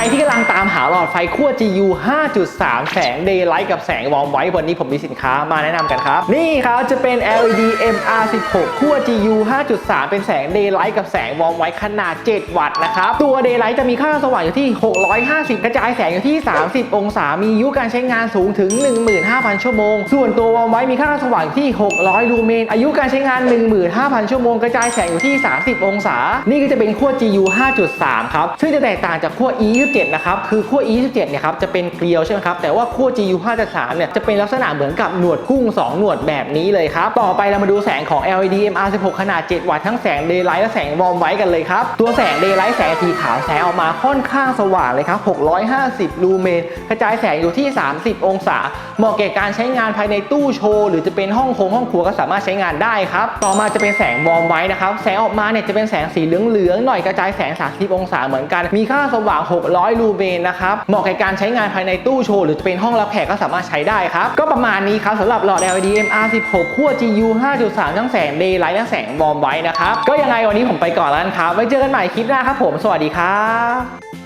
รที่กำลังตามหาหลอดไฟขั้ว GU 5.3 แสง Daylight กับแสงวอร์มไว้วันนี้ผมมีสินค้ามาแนะนำกันครับ นี่ครับจะเป็น LED MR16 ขั้ว GU 5.3 เป็นแสง Daylight กับแสงวอร์มไว้ขนาด 7 วัตต์นะครับ ตัว Daylight จะมีค่าสว่างอยู่ที่ 650 กระจายแสงอยู่ที่ 30 องศา มีอายุการใช้งานสูงถึง 15,000 ชั่วโมง ส่วนตัววอร์มไว้มีค่าสว่างที่ 600 ลูเมน อายุการใช้งาน 15,000 ชั่วโมง กระจายแสงอยู่ที่ 30 องศา นี่ก็จะเป็นขั้ว GU 5.3 ครับซึ่งจะแตกต่างจากขั้ว E 27 นะครับคือขั้ว E 27 เนี่ยครับจะเป็นเกลียวใช่ไหมครับแต่ว่าขั้ว GU 5.3 เนี่ยจะเป็นลักษณะเหมือนกับหนวดกุ้ง2 หนวดแบบนี้เลยครับต่อไปเรามาดูแสงของ LED MR16 ขนาด 7 วัตต์ทั้งแสง Daylight และแสงวอร์มไว้กันเลยครับตัวแสง Daylight แสงสีขาวแสงออกมาค่อนข้างสว่างเลยครับ650 ลูเมนกระจายแสงอยู่ที่ 30 องศา เหมาะแก่การใช้งานภายในตู้โชว์ หรือจะเป็นห้องโคงห้องครัวก็สามารถใช้งานได้ครับต่อมาจะเป็นแสงวอร์มไว้นะครับแสงออกมาเนี่ยจะเป็นแสงสีเหลืองๆหน่อยกระจายแสง 30 องศาเหมือนกันมีค่าสว่าง600ลูเมนนะครับ เหมาะกับการใช้งานภายในตู้โชว์ หรือจะเป็นห้องรับแขกก็สามารถใช้ได้ครับ ก็ประมาณนี้ครับสำหรับหลอด LED MR16 ขั้ว GU 5.3 ทั้งแสง Daylight และแสงวอร์มไว้นะครับ ก็ยังไงวันนี้ผมไปก่อนแล้วนะครับ ไว้เจอกันใหม่คลิปหน้าครับผม สวัสดีครับ